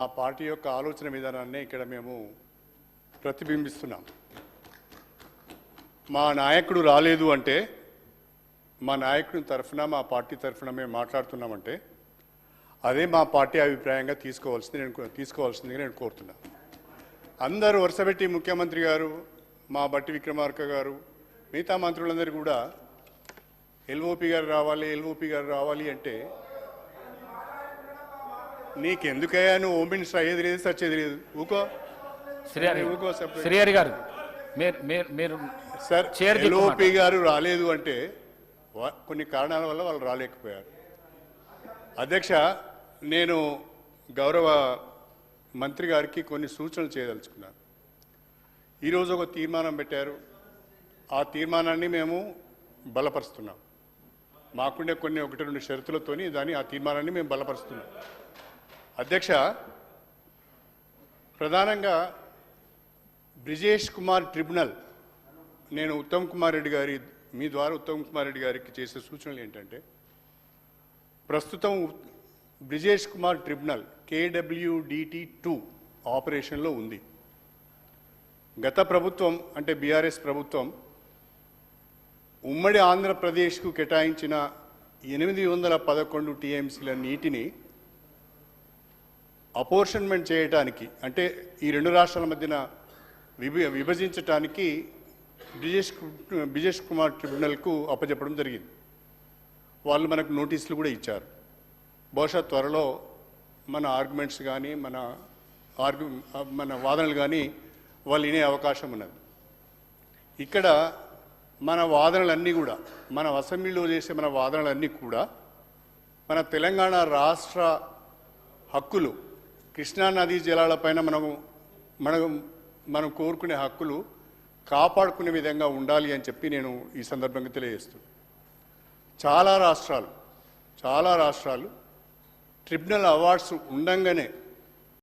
ఆ పార్టీ యొక్క ఆలోచన విధానాన్ని ఇక్కడ మేము ప్రతిబింబిస్తున్నాం. మా నాయకుడు రాలేదు అంటే మా నాయకుడి తరఫున మా పార్టీ తరఫున మేము మాట్లాడుతున్నామంటే అదే మా పార్టీ అభిప్రాయంగా తీసుకోవాల్సింది నేను తీసుకోవాల్సిందిగా నేను కోరుతున్నాను అందరూ వరుసపెట్టి ముఖ్యమంత్రి గారు మా బట్టి విక్రమార్క గారు మిగతా మంత్రులందరూ కూడా ఎల్ఓపి గారు రావాలి ఎల్ఓపి గారు రావాలి అంటే నీకెందుకయ్యా? నువ్వు మినిస్టర్ అయ్యేది లేదు సచ్చేది లేదు. ఊకో. శ్రీహరి ఊకో. శ్రీహరి గారు మీరు మీరు సార్ ఎల్ఓపి గారు రాలేదు అంటే కొన్ని కారణాల వల్ల వాళ్ళు రాలేకపోయారు. అధ్యక్ష నేను గౌరవ మంత్రి గారికి కొన్ని సూచనలు చేయదలుచుకున్నాను. ఈరోజు ఒక తీర్మానం పెట్టారు. ఆ తీర్మానాన్ని మేము బలపరుస్తున్నాం. మాకుండే కొన్ని ఒకటి రెండు షరతులతోని దాన్ని ఆ తీర్మానాన్ని మేము బలపరుస్తున్నాం. అధ్యక్ష ప్రధానంగా బ్రిజేష్ కుమార్ ట్రిబ్యునల్ నేను ఉత్తమ్ కుమార్ రెడ్డి గారి మీ ద్వారా ఉత్తమ్ కుమార్ రెడ్డి గారికి చేసే సూచనలు ఏంటంటే ప్రస్తుతం Brijesh Kumar tribunal KWDT two ఆపరేషన్లో ఉంది. గత ప్రభుత్వం అంటే బీఆర్ఎస్ ప్రభుత్వం ఉమ్మడి ఆంధ్రప్రదేశ్కు కేటాయించిన ఎనిమిది వందల పదకొండు టీఎంసీల నీటిని అపోర్షన్మెంట్ చేయటానికి అంటే ఈ రెండు రాష్ట్రాల మధ్యన విభ విభజించటానికి బ్రిజేష్ బ్రిజేష్ కుమార్ ట్రిబ్యునల్కు అప్పచెప్పడం జరిగింది. వాళ్ళు మనకు నోటీసులు కూడా ఇచ్చారు. బహుశా త్వరలో మన ఆర్గ్యుమెంట్స్ కానీ మన ఆర్గ్యు మన వాదనలు కానీ వాళ్ళు వినే అవకాశం ఉన్నది. ఇక్కడ మన వాదనలన్నీ కూడా మన అసెంబ్లీలో చేసే మన వాదనలన్నీ కూడా మన తెలంగాణ రాష్ట్ర హక్కులు కృష్ణా నదీ జలాలపైన మనం మనం మనం కోరుకునే హక్కులు కాపాడుకునే విధంగా ఉండాలి అని చెప్పి నేను ఈ సందర్భంగా తెలియజేస్తున్నాను చాలా రాష్ట్రాలు చాలా రాష్ట్రాలు ట్రిబ్యునల్ అవార్డ్స్ ఉండంగానే